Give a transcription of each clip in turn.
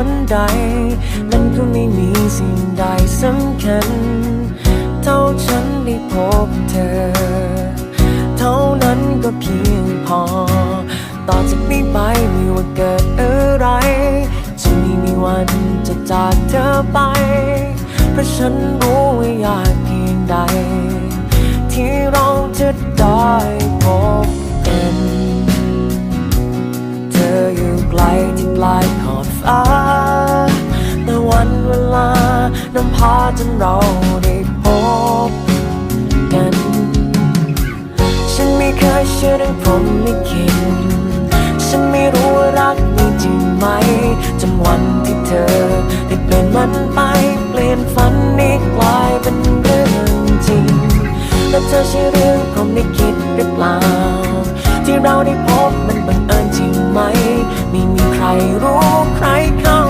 เหตุผลใด มันก็ไม่มีสิ่งใดสำคัญ เท่าฉันได้พบเธอ เท่านั้นก็เพียงพอ ต่อจากนี้ไปไม่ว่าเกิดอะไร จะไม่มีวันจะจากเธอไป เพราะฉันรู้ว่ายากเพียงใด ที่เราจะได้พบกันเธออยู่ไพาจนเราได้พบกัน ฉันไม่เคยเชื่อเรื่องพรหมลิขิตฉันไม่รู้ว่ารักมีจริงไหมจนวันที่เธอได้เปลี่ยนมันไป เปลี่ยนฝันนี้กลายเป็นเรื่องจริง และเธอใช่เรื่องพรหมลิขิตหรือเปล่า ที่เราได้พบมันบังเอิญจริงไหม ไม่มีใครรู้ใครเข้า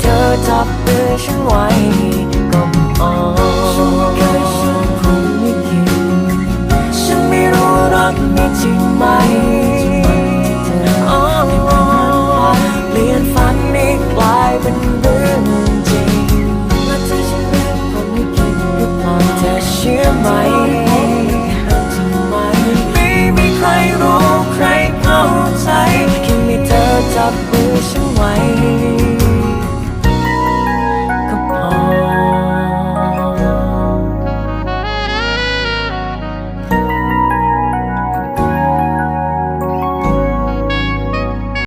เธอจับมือฉันไว้ก็อ่อนฉันไม่รู้รักนี้จริงไหมเธอเปลี่ยนฝันนี้กลายเป็นเรื่องจริงและเธอจะเป็นคนไม่คิดหรือเปล่าเธอเชื่อไหมไม่มีใครรู้ใครเข้าใจแค่มีเธอจับมือฉันไว้